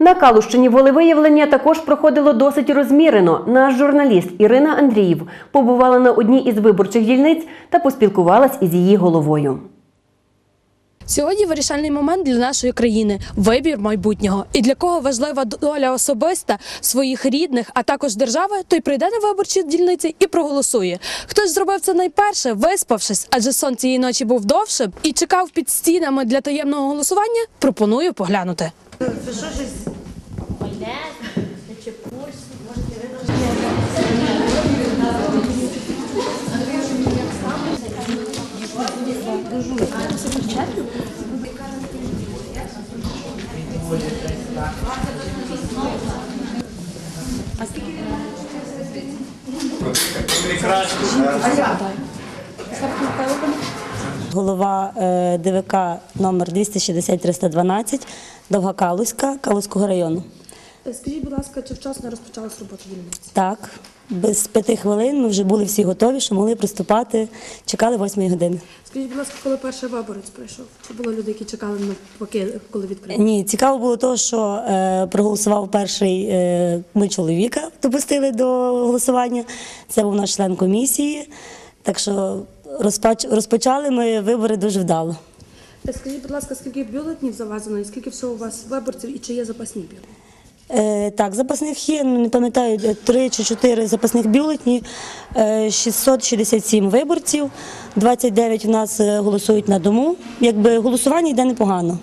На Калущині волевиявлення також проходило досить розмірено. Наш журналіст Ірина Андріїв побувала на одній із виборчих дільниць та поспілкувалась із її головою. Сьогодні вирішальний момент для нашої країни вибір майбутнього. І для кого важлива доля особиста своїх рідних, а також держави, той прийде на виборчі дільниці і проголосує. Хтось зробив це найперше, виспавшись, адже сон цієї ночі був довшим і чекав під стінами для таємного голосування. Пропоную поглянути. Це що ж майонез, це чепурс, може А скільки він? Прекрасно. А я? Голова е, ДВК номер 260-312 Довга Калузька Калузького району. Скажіть, будь ласка, чи вчасно розпочалась робота дільниці? Так, без п'яти хвилин ми вже були всі готові, що могли приступати, чекали восьмої години. Скажіть, будь ласка, коли перший виборець прийшов? Чи були люди, які чекали на поки коли відкрили? Ні, цікаво було те, що е, проголосував перший е, ми чоловіка, допустили до голосування. Це був наш член комісії. Так що розпочали ми вибори дуже вдало. Скажіть, будь ласка, скільки бюлетнів завезено і скільки всього у вас виборців і чи є запасні бюлетні? Е, так, запасних є, ну, не пам'ятаю, е, три чи чотири запасних бюлетні, е, 667 виборців, 29 у нас е, голосують на дому. Якби голосування йде непогано.